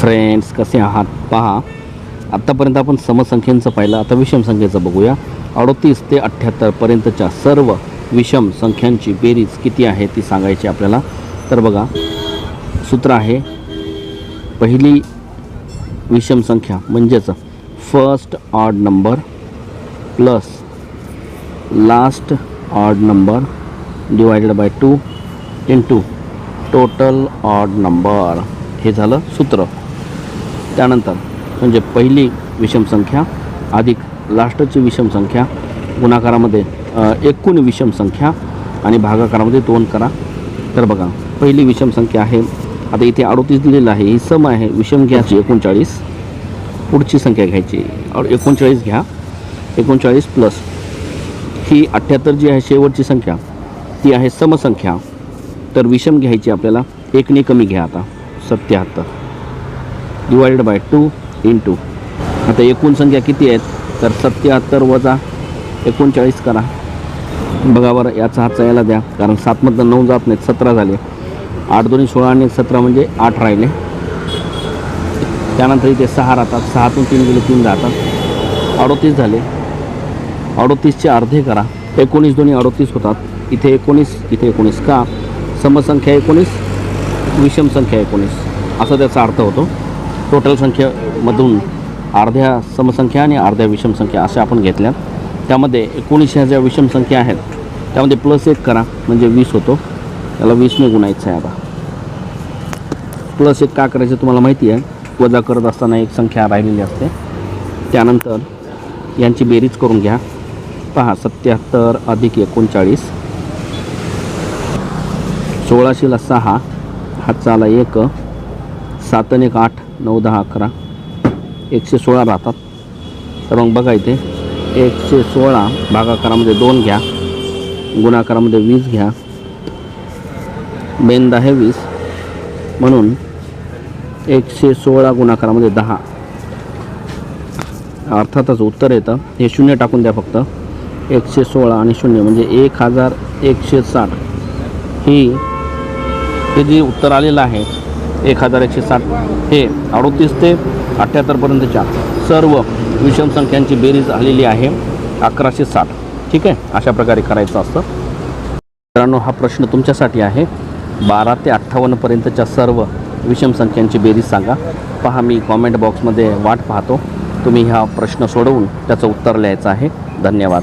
Friends कसे आहात? पहा. आत्तापर्यंत आपण समसंख्येचं पाहिलं. आता विषम संख्येचं बघूया. अडतीस ते अठ्ठ्याहत्तरपर्यंतच्या सर्व विषम संख्यांची बेरीज किती आहे ती सांगायची आपल्याला. तर बघा सूत्र आहे. पहिली विषम संख्या म्हणजेच first odd number plus last odd number divided by two into total odd number हे झालं सूत्र. त्यानंतर म्हणजे पहिली विषम संख्या अधिक लास्टची विषम संख्या गुणाकारामध्ये एकूण विषम संख्या आणि भागाकारामध्ये दोन करा. तर बघा पहिली विषम संख्या आहे. आता इथे अडोतीस दिलेलं आहे. ही सम आहे. विषम घ्यायची एकोणचाळीस. पुढची संख्या घ्यायची. एकोणचाळीस घ्या. एकोणचाळीस प्लस. ही अठ्ठ्याहत्तर जी आहे शेवटची संख्या ती आहे समसंख्या. तर विषम घ्यायची आपल्याला. एकने कमी घ्या आता. सत्याहत्तर. Divided by two into आता एकूण संख्या किती आहेत? तर सत्याहत्तर वजा एकोणचाळीस करा. बघा बरं याचा हातचा याला द्या कारण सातमधनं नऊ जात नाहीत सतरा झाले. आठ दोन्ही सोळा आणि सतरा म्हणजे आठ राहिले. त्यानंतर इथे सहा राहतात. सहातून तीन गेले तीन राहतात. अडोतीस झाले. अडोतीसचे अर्धे करा. एकोणीस दोन्ही अडोतीस होतात. इथे एकोणीस इथे एकोणीस का? समसंख्या एकोणीस विषम संख्या एकोणीस. असा त्याचा अर्थ होतो. टोटल संख्येमधून अर्ध्या समसंख्या आणि अर्ध्या विषम संख्या अशा आपण घेतल्या. त्यामध्ये एकोणीस ह्या ज्या विषम संख्या आहेत त्यामध्ये प्लस एक करा म्हणजे वीस होतो. त्याला वीसने गुणायचं आहे आता. प्लस एक का करायचं तुम्हाला माहिती आहे. वजा करत असताना एक संख्या राहिलेली असते. त्यानंतर यांची बेरीज करून घ्या. पहा सत्याहत्तर अधिक एकोणचाळीस. सोळाशेला सहा हा चाला एक. सात आणि एक आठ नऊ दहा अकरा. एकशे सोळा राहतात. तर मग बघा इथे एकशे सोळा भागाकारामध्ये दोन घ्या. गुणाकारामध्ये वीस घ्या. बेंदा हे वीस. म्हणून एकशे सोळा गुणाकारामध्ये दहा. अर्थातच उत्तर येतं. हे शून्य टाकून द्या फक्त. एकशे सोळा आणि शून्य म्हणजे एक हजार एकशे साठ. ही हे जे उत्तर आलेलं आहे एक हजार एकशे साठ हे अडोतीस ते अठ्ठ्याहत्तरपर्यंतच्या सर्व विषम संख्यांची बेरीज आलेली आहे. अकराशे साठ. ठीक आहे? अशा प्रकारे करायचं असतं. मित्रांनो हा प्रश्न तुमच्यासाठी आहे. बारा ते अठ्ठावन्नपर्यंतच्या सर्व विषम संख्यांची बेरीज सांगा. पहा मी कॉमेंट बॉक्समध्ये वाट पाहतो. तुम्ही हा प्रश्न सोडवून त्याचं उत्तर लिहायचं आहे. धन्यवाद.